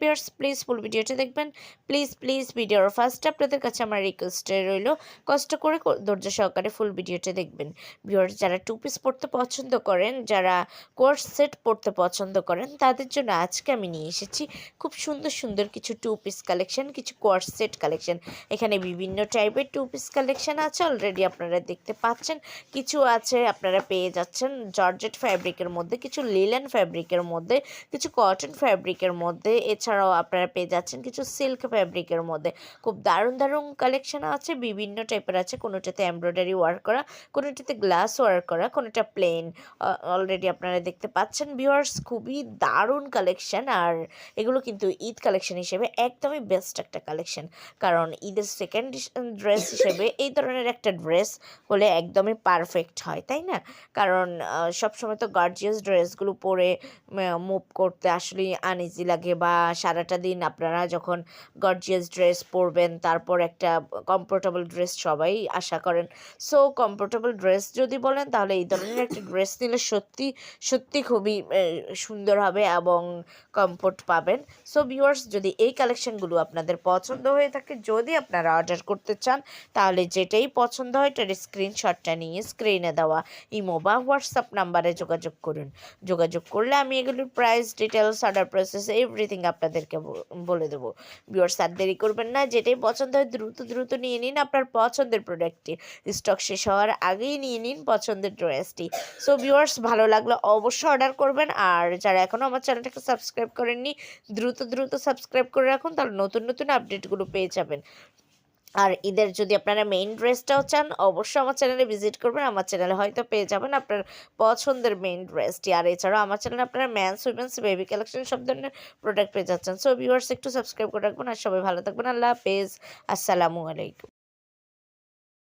viewers please full ভিডিওটা দেখবেন। Please please ভিডিওর ফার্স্ট আপনাদের কাছে আমার রিকোয়েস্টে রইল, কষ্ট করে ধৈর্য সহকারে ফুল ভিডিওটা দেখবেন। ভিউয়ার্স যারা টু পিস পড়তে পছন্দ করেন, যারা কোর্স সেট পড়তে পছন্দ করেন, তাদের জন্য আজকে আমি নিয়ে এসেছি খুব সুন্দর সুন্দর কিছু টু পিস কালেকশন কিছু কোর্স সেট কালেকশন এখানে বিভিন্ন টাইপের টু পিস কালেকশন আছে অলরেডি আপনারা দেখতে পাচ্ছেন। কিছু আছে, আপনারা পেয়ে যাচ্ছেন জর্জেট ফ্যাব্রিকের মধ্যে, কিছু লিলেন ফ্যাব্রিকের মধ্যে, কিছু কটন ফ্যাব্রিকের মধ্যে। এছাড়াও আপনারা পেয়ে যাচ্ছেন কিছু সিল্ক ফ্যাব্রিকের মধ্যে। খুব দারুণ দারুণ কালেকশন আছে, বিভিন্ন টাইপের আছে। কোনোটাতে এমব্রয়ডারি ওয়ার্ক করা, কোনোটাতে গ্লাস ওয়ার্ক করা, কোনোটা প্লেন অলরেডি আপনারা দেখতে পাচ্ছেন ভিউয়ার্স খুবই দারুণ কালেকশন আর এগুলো কিন্তু ঈদ কালেকশন হিসেবে একদমই বেস্ট একটা কালেকশন কারণ ঈদের সেকেন্ড ড্রেস হিসেবে এই ধরনের একটা ড্রেস হলে একদমই পারফেক্ট হয়, তাই না? কারণ সবসময় তো গার্জিয়াস ড্রেসগুলো পরে মুভ করতে আসলেই আনইজি লাগে বা সারাটা দিন আপনারা যখন গর্জিয়াস ড্রেস পরবেন, তারপর একটা কমফোর্টেবল ড্রেস সবাই আশা করেন। সো কমফোর্টেবল ড্রেস যদি বলেন, তাহলে এই ধরনের একটা ড্রেস নিলে সত্যি সত্যি খুবই সুন্দর হবে এবং কমফোর্ট পাবেন। সো ভিউয়ার্স যদি এই কালেকশনগুলো আপনাদের পছন্দ হয়ে থাকে, যদি আপনারা অর্ডার করতে চান, তাহলে যেটাই পছন্দ হয় এটার স্ক্রিনশটটা নিয়ে স্ক্রিনে দেওয়া ইমো বা হোয়াটসঅ্যাপ নাম্বারে যোগাযোগ করুন। যোগাযোগ করলে আমি এগুলোর price details order process everything আপনাদেরকে ব- বলে দেবো। বিওর আর দেরি করবেন না, যেটাই পছন্দ হয় দ্রুত দ্রুত নিয়ে নিন আপনার পছন্দের প্রোডাক্টটি স্টক শেষ হওয়ার আগেই নিয়ে নিন পছন্দের ড্রেসটি সো ভিউয়ার্স ভালো লাগলে অবশ্যই অর্ডার করবেন। আর যারা এখনও আমার চ্যানেলটাকে সাবস্ক্রাইব করেননি, দ্রুত দ্রুত সাবস্ক্রাইব করে রাখুন, তাহলে নতুন নতুন আপডেটগুলো পেয়ে যাবেন। আর ঈদের যদি আপনারা মেইন ড্রেসটাও চান, অবশ্যই আমার চ্যানেলে ভিজিট করবেন। আমার চ্যানেলে হয়তো পেয়ে যাবেন আপনার পছন্দের মেইন ড্রেসটি আর এছাড়াও আমার চ্যানেলে আপনারা ম্যানস উইমেন্স বেবি কালেকশন সব ধরনের প্রোডাক্ট পেয়ে যাচ্ছেন। সো ভিউয়ার্স একটু সাবস্ক্রাইব করে রাখবেন। আর সবাই ভালো থাকবেন। আল্লাহ হাফেজ। আসসালামু আলাইকুম।